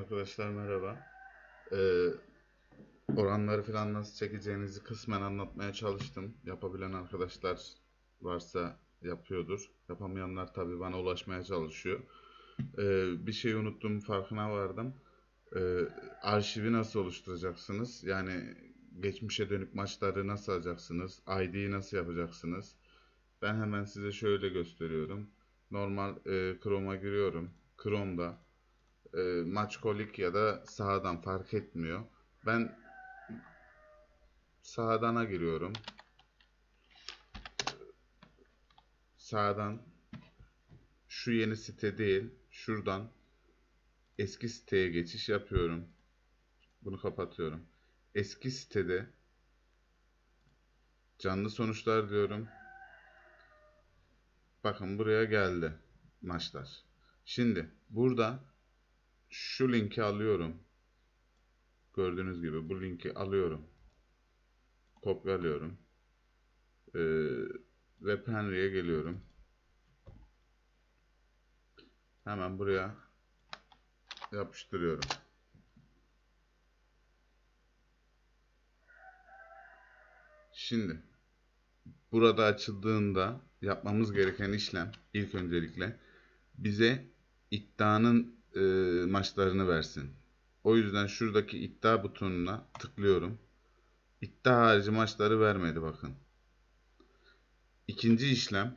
Arkadaşlar merhaba. Ee, oranları falan nasıl çekeceğinizi kısmen anlatmaya çalıştım. Yapabilen arkadaşlar varsa yapıyordur. Yapamayanlar tabii bana ulaşmaya çalışıyor. Ee, bir şey unuttum farkına vardım. Ee, arşivi nasıl oluşturacaksınız? Yani geçmişe dönük maçları nasıl alacaksınız? ID'yi nasıl yapacaksınız? Ben hemen size şöyle gösteriyorum. Normal e, Chrome'a giriyorum. Chrome'da e, maç kolik ya da sahadan fark etmiyor. Ben sahadana giriyorum. Sağdan şu yeni site değil, şuradan eski siteye geçiş yapıyorum. Bunu kapatıyorum. Eski sitede canlı sonuçlar diyorum. Bakın buraya geldi maçlar. Şimdi burada şu linki alıyorum. Gördüğünüz gibi bu linki alıyorum. Kopyalıyorum. Ee, Web Henry'e geliyorum. Hemen buraya yapıştırıyorum. Şimdi burada açıldığında yapmamız gereken işlem ilk öncelikle bize iddianın e, maçlarını versin. O yüzden şuradaki iddia butonuna tıklıyorum. İddia harici maçları vermedi bakın. İkinci işlem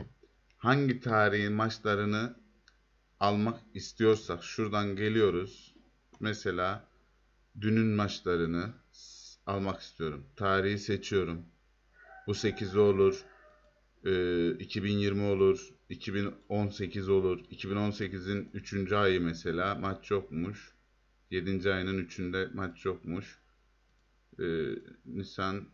hangi tarihin maçlarını almak istiyorsak şuradan geliyoruz. Mesela dünün maçlarını almak istiyorum. Tarihi seçiyorum. Bu 8 olur. 2020 olur. 2018 olur. 2018'in 3. ayı mesela maç yokmuş. 7. ayının 3'ünde maç yokmuş. Ee, Nisan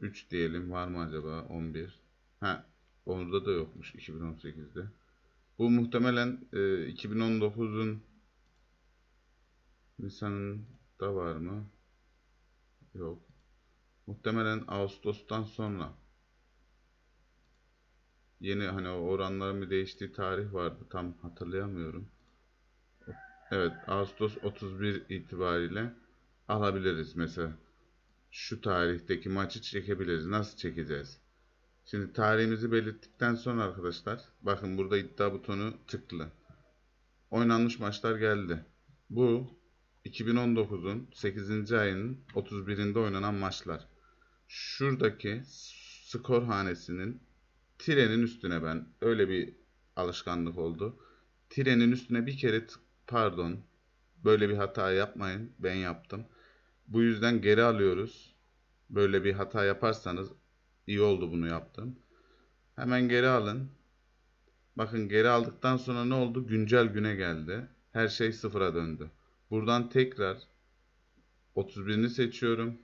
3 diyelim. Var mı acaba 11? Ha, orada da yokmuş 2018'de. Bu muhtemelen e, 2019'un Nisan'ın da var mı? Yok. Muhtemelen Ağustos'tan sonra yeni hani o oranların bir değiştiği tarih vardı. Tam hatırlayamıyorum. Evet, Ağustos 31 itibariyle alabiliriz mesela. Şu tarihteki maçı çekebiliriz. Nasıl çekeceğiz? Şimdi tarihimizi belirttikten sonra arkadaşlar bakın burada iddia butonu tıklı. Oynanmış maçlar geldi. Bu 2019'un 8. ayının 31'inde oynanan maçlar. Şuradaki skor hanesinin tirenin üstüne ben öyle bir alışkanlık oldu. Tirenin üstüne bir kere pardon böyle bir hata yapmayın. Ben yaptım. Bu yüzden geri alıyoruz. Böyle bir hata yaparsanız iyi oldu bunu yaptım. Hemen geri alın. Bakın geri aldıktan sonra ne oldu? Güncel güne geldi. Her şey sıfıra döndü. Buradan tekrar 31'ini seçiyorum.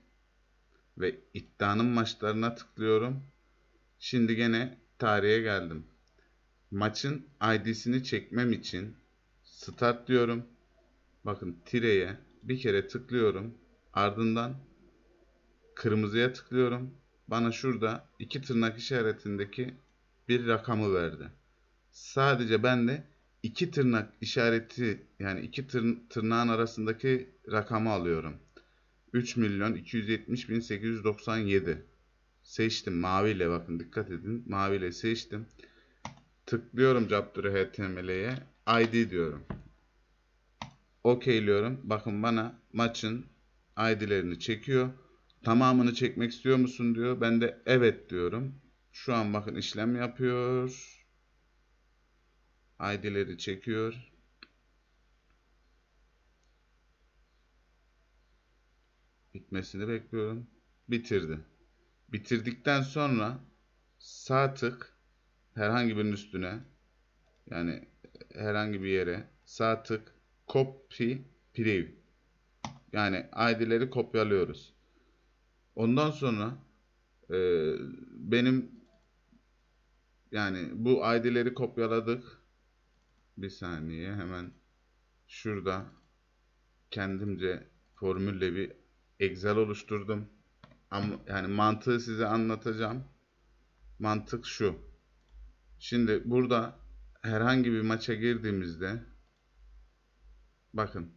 Ve iddianın maçlarına tıklıyorum. Şimdi gene tarihe geldim. Maçın ID'sini çekmem için start diyorum. Bakın tireye bir kere tıklıyorum. Ardından kırmızıya tıklıyorum. Bana şurada iki tırnak işaretindeki bir rakamı verdi. Sadece ben de iki tırnak işareti yani iki tır, tırnağın arasındaki rakamı alıyorum. 3 milyon 270 bin 897 seçtim. Maviyle bakın dikkat edin. Maviyle seçtim. Tıklıyorum Capture HTML'ye ID diyorum. Okeyliyorum. Bakın bana maçın ID'lerini çekiyor. Tamamını çekmek istiyor musun diyor. Ben de evet diyorum. Şu an bakın işlem yapıyor. ID'leri çekiyor. Bitmesini bekliyorum. Bitirdi bitirdikten sonra sağ tık herhangi birinin üstüne yani herhangi bir yere sağ tık copy preview yani ID'leri kopyalıyoruz. Ondan sonra e, benim yani bu ID'leri kopyaladık. Bir saniye hemen şurada kendimce formülle bir Excel oluşturdum. Ama yani mantığı size anlatacağım. Mantık şu. Şimdi burada herhangi bir maça girdiğimizde bakın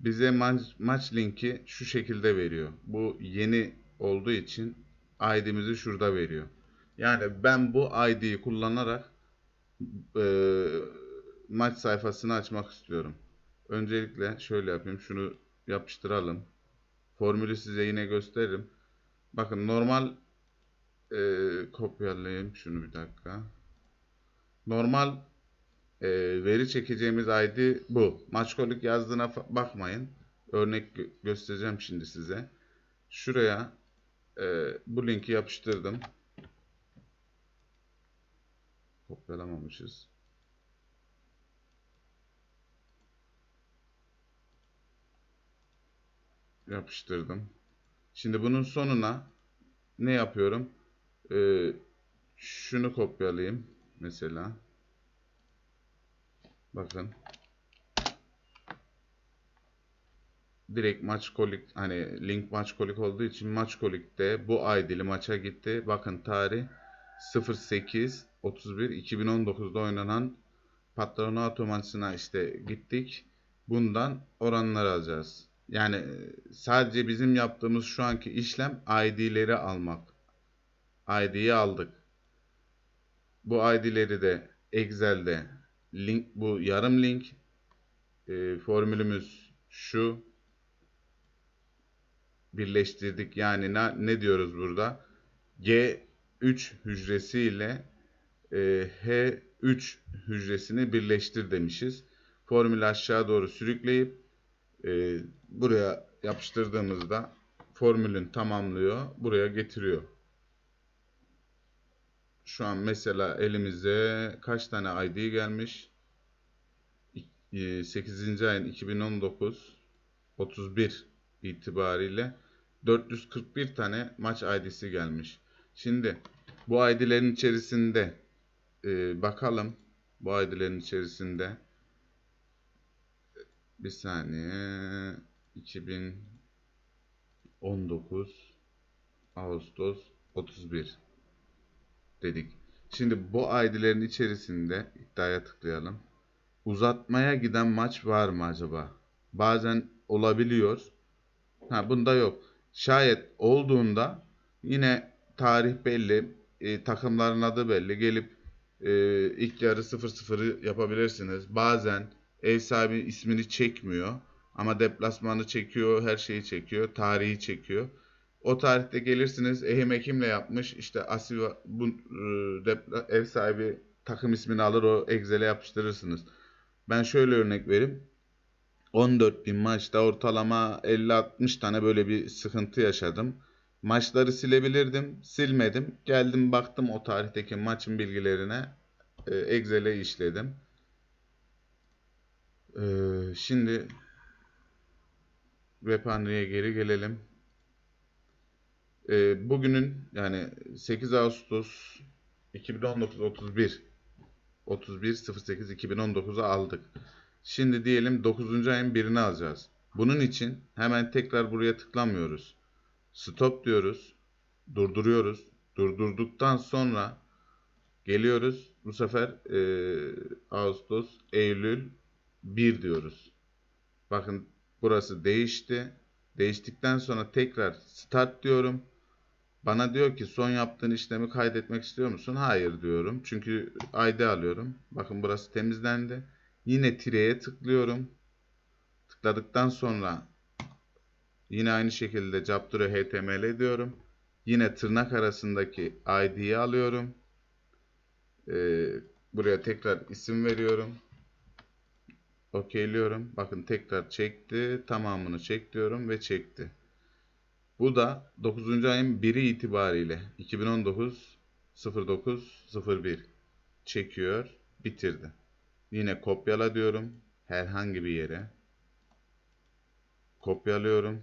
bize maç, maç linki şu şekilde veriyor. Bu yeni olduğu için ID'mizi şurada veriyor. Yani ben bu ID'yi kullanarak e, maç sayfasını açmak istiyorum. Öncelikle şöyle yapayım. Şunu yapıştıralım. Formülü size yine gösteririm. Bakın normal e, kopyalayayım şunu bir dakika. Normal e, veri çekeceğimiz ID bu. Maçkolik yazdığına bakmayın. Örnek gö- göstereceğim şimdi size. Şuraya e, bu linki yapıştırdım. Kopyalamamışız. Yapıştırdım. Şimdi bunun sonuna ne yapıyorum? Ee, şunu kopyalayayım mesela. Bakın. Direkt maç kolik hani link maç kolik olduğu için maç kolikte bu ID'li maça gitti. Bakın tarih 08 31 2019'da oynanan Patronato maçına işte gittik. Bundan oranları alacağız. Yani sadece bizim yaptığımız şu anki işlem ID'leri almak. ID'yi aldık. Bu ID'leri de Excel'de link bu yarım link e, formülümüz şu birleştirdik. Yani ne, ne diyoruz burada? G3 hücresi ile e, H3 hücresini birleştir demişiz. Formülü aşağı doğru sürükleyip e, buraya yapıştırdığımızda formülün tamamlıyor. Buraya getiriyor. Şu an mesela elimize kaç tane ID gelmiş? E, 8. ayın 2019 31 itibariyle 441 tane maç ID'si gelmiş. Şimdi bu ID'lerin içerisinde e, bakalım. Bu ID'lerin içerisinde bir saniye 2019 Ağustos 31 dedik. Şimdi bu ID'lerin içerisinde iddiaya tıklayalım. Uzatmaya giden maç var mı acaba? Bazen olabiliyor. Ha bunda yok. Şayet olduğunda yine tarih belli, e, takımların adı belli. Gelip e, ilk yarı 0-0'ı yapabilirsiniz. Bazen ev sahibi ismini çekmiyor ama deplasmanı çekiyor, her şeyi çekiyor, tarihi çekiyor. O tarihte gelirsiniz Ehim Ekim'le yapmış. İşte Asiva bu e, depla- ev sahibi takım ismini alır o Excel'e yapıştırırsınız. Ben şöyle örnek vereyim. 14 bin maçta ortalama 50-60 tane böyle bir sıkıntı yaşadım. Maçları silebilirdim, silmedim. Geldim baktım o tarihteki maçın bilgilerine e, Excel'e işledim. E, şimdi Repanri'ye geri gelelim. E, bugünün yani 8 Ağustos 2019 31 31 08 2019'a aldık. Şimdi diyelim 9. ayın birini alacağız. Bunun için hemen tekrar buraya tıklamıyoruz. Stop diyoruz. Durduruyoruz. Durdurduktan sonra geliyoruz. Bu sefer e, Ağustos, Eylül 1 diyoruz. Bakın burası değişti. Değiştikten sonra tekrar start diyorum. Bana diyor ki son yaptığın işlemi kaydetmek istiyor musun? Hayır diyorum. Çünkü ID alıyorum. Bakın burası temizlendi. Yine tireye tıklıyorum. Tıkladıktan sonra yine aynı şekilde Capture HTML diyorum. Yine tırnak arasındaki ID'yi alıyorum. Ee, buraya tekrar isim veriyorum. Okeyliyorum. Bakın tekrar çekti. Tamamını çek diyorum ve çekti. Bu da 9. ayın 1'i itibariyle 2019 09 01 çekiyor, bitirdi. Yine kopyala diyorum herhangi bir yere. Kopyalıyorum.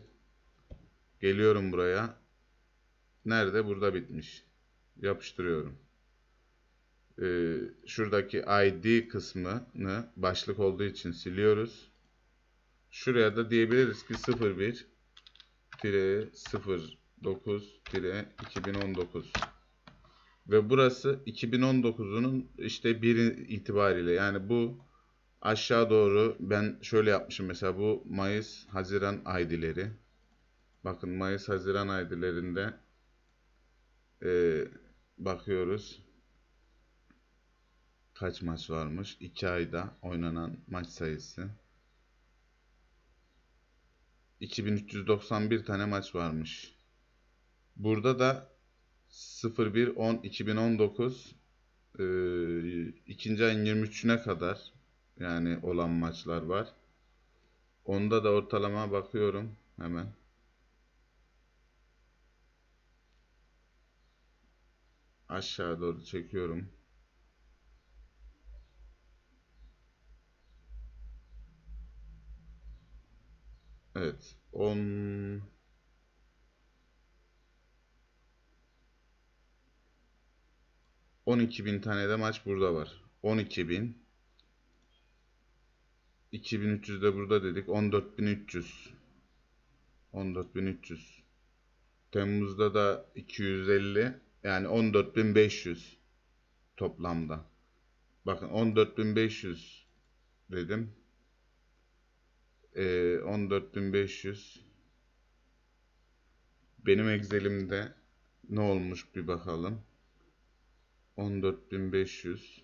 Geliyorum buraya. Nerede? Burada bitmiş. Yapıştırıyorum. Ee, şuradaki ID kısmını başlık olduğu için siliyoruz. Şuraya da diyebiliriz ki 01 09 2019 ve burası 2019'unun işte bir itibariyle yani bu Aşağı doğru ben şöyle yapmışım mesela bu Mayıs, Haziran aydileri. Bakın Mayıs, Haziran aydilerinde e, bakıyoruz. Kaç maç varmış? 2 ayda oynanan maç sayısı. 2391 tane maç varmış. Burada da 01 10 2019 e, ikinci ayın 23'üne kadar yani olan maçlar var. Onda da ortalama bakıyorum hemen. Aşağı doğru çekiyorum. Evet. 10 12 bin tane de maç burada var. 12 bin 2300 de burada dedik. 14300 14300 Temmuz'da da 250 yani 14500 toplamda. Bakın 14500 dedim. Ee, 14500 benim Excel'imde ne olmuş bir bakalım. 14500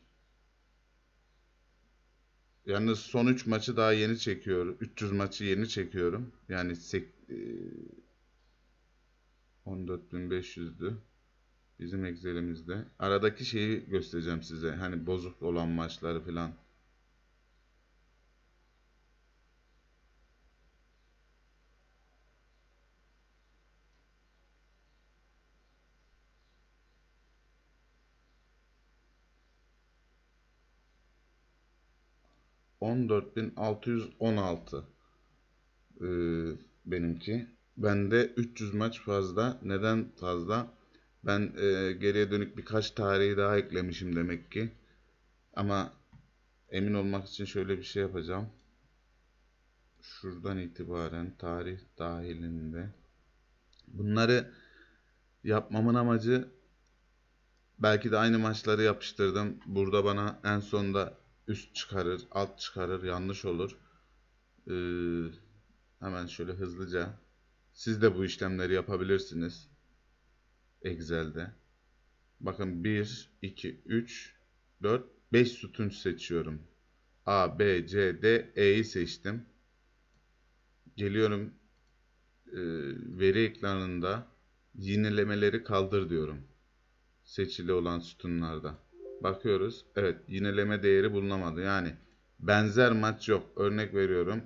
Yalnız son 3 maçı daha yeni çekiyorum. 300 maçı yeni çekiyorum. Yani sek- e, 14500'dü. Bizim Excel'imizde. Aradaki şeyi göstereceğim size. Hani bozuk olan maçları falan. On dört bin altı yüz on altı ee, benimki. Bende 300 maç fazla. Neden fazla? Ben e, geriye dönük birkaç tarihi daha eklemişim demek ki. Ama emin olmak için şöyle bir şey yapacağım. Şuradan itibaren tarih dahilinde. Bunları yapmamın amacı belki de aynı maçları yapıştırdım. Burada bana en sonda üst çıkarır, alt çıkarır, yanlış olur. Ee, hemen şöyle hızlıca. Siz de bu işlemleri yapabilirsiniz. Excel'de. Bakın 1, 2, 3, 4, 5 sütun seçiyorum. A, B, C, D, E'yi seçtim. Geliyorum e, veri ekranında yinelemeleri kaldır diyorum. Seçili olan sütunlarda. Bakıyoruz. Evet yineleme değeri bulunamadı. Yani benzer maç yok. Örnek veriyorum.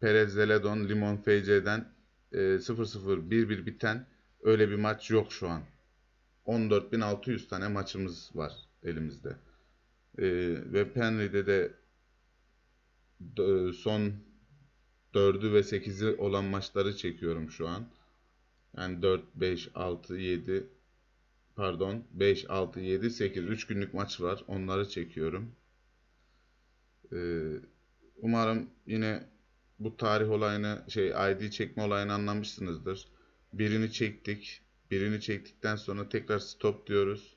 Perez Zeledon Limon FC'den e, 0-0-1-1 biten öyle bir maç yok şu an. 14.600 tane maçımız var elimizde. E, ve Penry'de de son 4'ü ve 8'i olan maçları çekiyorum şu an. Yani 4, 5, 6, 7 pardon 5, 6, 7, 8 3 günlük maç var. Onları çekiyorum. Ee, umarım yine bu tarih olayını şey ID çekme olayını anlamışsınızdır. Birini çektik. Birini çektikten sonra tekrar stop diyoruz.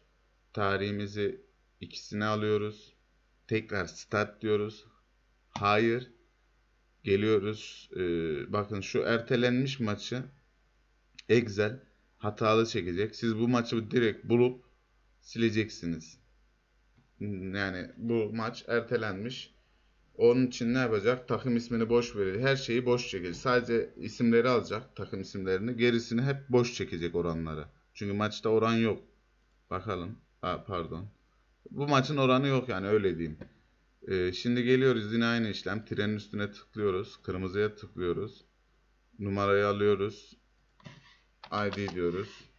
Tarihimizi ikisine alıyoruz. Tekrar start diyoruz. Hayır. Geliyoruz. Ee, bakın şu ertelenmiş maçı Excel hatalı çekecek. Siz bu maçı direkt bulup sileceksiniz. Yani bu maç ertelenmiş. Onun için ne yapacak? Takım ismini boş verecek. Her şeyi boş çekecek. Sadece isimleri alacak. Takım isimlerini. Gerisini hep boş çekecek oranları. Çünkü maçta oran yok. Bakalım. Ha, pardon. Bu maçın oranı yok yani öyle diyeyim. Ee, şimdi geliyoruz yine aynı işlem. Trenin üstüne tıklıyoruz. Kırmızıya tıklıyoruz. Numarayı alıyoruz. ID diyoruz.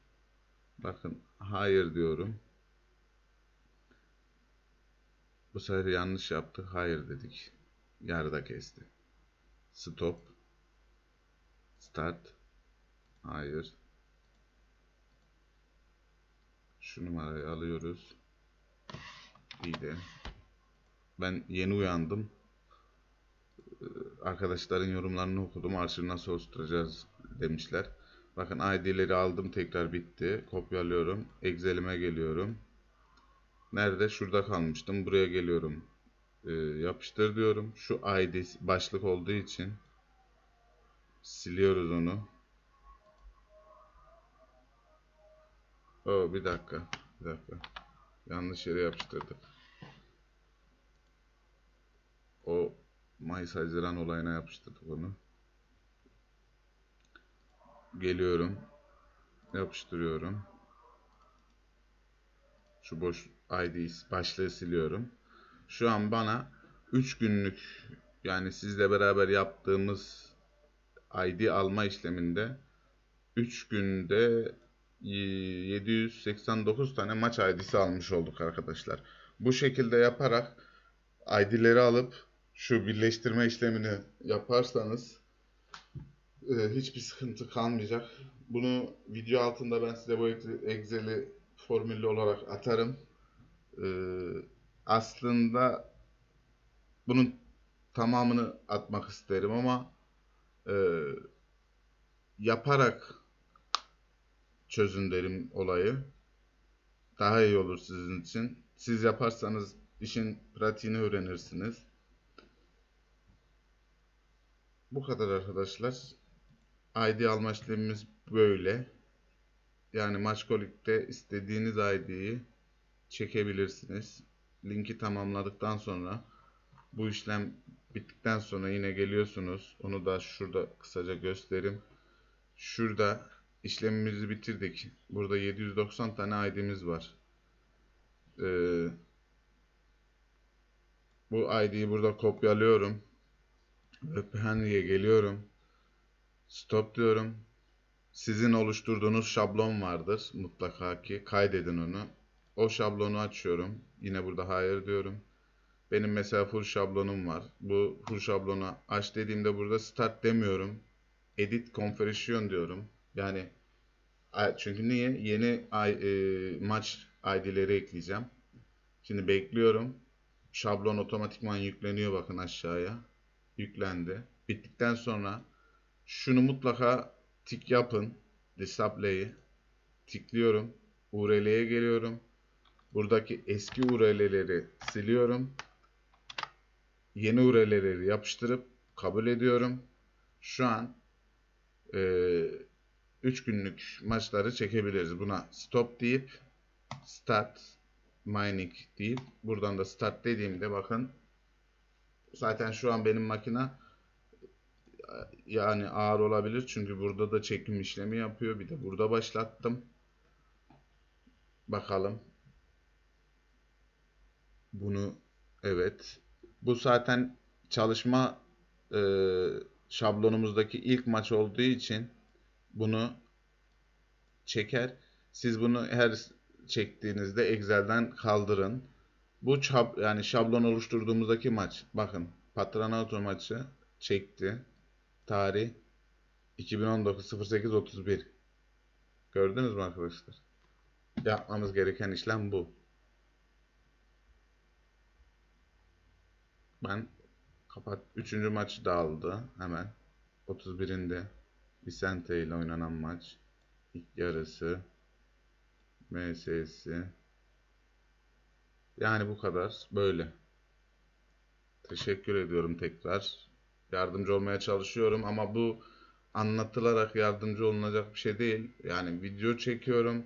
Bakın hayır diyorum. Bu sefer yanlış yaptık. Hayır dedik. Yarıda kesti. Stop. Start. Hayır. Şu numarayı alıyoruz. İyi de. Ben yeni uyandım. Arkadaşların yorumlarını okudum. Arşivi nasıl oluşturacağız demişler. Bakın ID'leri aldım. Tekrar bitti. Kopyalıyorum. Excel'ime geliyorum. Nerede? Şurada kalmıştım. Buraya geliyorum. Ee, yapıştır diyorum. Şu ID başlık olduğu için siliyoruz onu. Oo, bir dakika. Bir dakika. Yanlış yere yapıştırdık. O Mayıs Haziran olayına yapıştırdık onu. Geliyorum. Yapıştırıyorum. Şu boş ID başlığı siliyorum. Şu an bana 3 günlük yani sizle beraber yaptığımız ID alma işleminde 3 günde 789 tane maç ID'si almış olduk arkadaşlar. Bu şekilde yaparak ID'leri alıp şu birleştirme işlemini yaparsanız e, hiçbir sıkıntı kalmayacak. Bunu video altında ben size bu Excel'i formüllü olarak atarım. E, aslında bunun tamamını atmak isterim ama e, yaparak çözün derim olayı. Daha iyi olur sizin için. Siz yaparsanız işin pratiğini öğrenirsiniz. Bu kadar arkadaşlar. ID alma işlemimiz böyle. Yani Maçkolik'te istediğiniz ID'yi çekebilirsiniz. Linki tamamladıktan sonra bu işlem bittikten sonra yine geliyorsunuz. Onu da şurada kısaca göstereyim. Şurada işlemimizi bitirdik. Burada 790 tane ID'miz var. Ee, bu ID'yi burada kopyalıyorum. Web Henry'e geliyorum. Stop diyorum. Sizin oluşturduğunuz şablon vardır mutlaka ki. Kaydedin onu. O şablonu açıyorum. Yine burada hayır diyorum. Benim mesela full şablonum var. Bu full şablonu aç dediğimde burada start demiyorum. Edit configuration diyorum. Yani çünkü niye? Yeni e, maç ID'leri ekleyeceğim. Şimdi bekliyorum. Şablon otomatikman yükleniyor bakın aşağıya. Yüklendi. Bittikten sonra şunu mutlaka tik yapın. Display'i tikliyorum. URL'ye geliyorum. Buradaki eski URL'leri siliyorum. Yeni URL'leri yapıştırıp kabul ediyorum. Şu an e, 3 günlük maçları çekebiliriz. Buna stop deyip start mining deyip buradan da start dediğimde bakın zaten şu an benim makina yani ağır olabilir çünkü burada da çekim işlemi yapıyor. Bir de burada başlattım. Bakalım. Bunu evet. Bu zaten çalışma e, şablonumuzdaki ilk maç olduğu için bunu çeker. Siz bunu her çektiğinizde Excel'den kaldırın. Bu çap yani şablon oluşturduğumuzdaki maç. Bakın Patronato maçı çekti. Tarih 2019 08 31. Gördünüz mü arkadaşlar? Yapmamız gereken işlem bu. Ben kapat. Üçüncü maçı da aldı hemen. 31'inde Vicente ile oynanan maç. İlk yarısı. MS'si. Yani bu kadar. Böyle. Teşekkür ediyorum tekrar. Yardımcı olmaya çalışıyorum ama bu anlatılarak yardımcı olunacak bir şey değil. Yani video çekiyorum.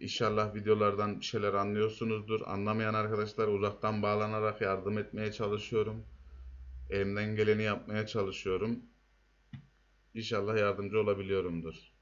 İnşallah videolardan bir şeyler anlıyorsunuzdur. Anlamayan arkadaşlar uzaktan bağlanarak yardım etmeye çalışıyorum. Elimden geleni yapmaya çalışıyorum. İnşallah yardımcı olabiliyorumdur.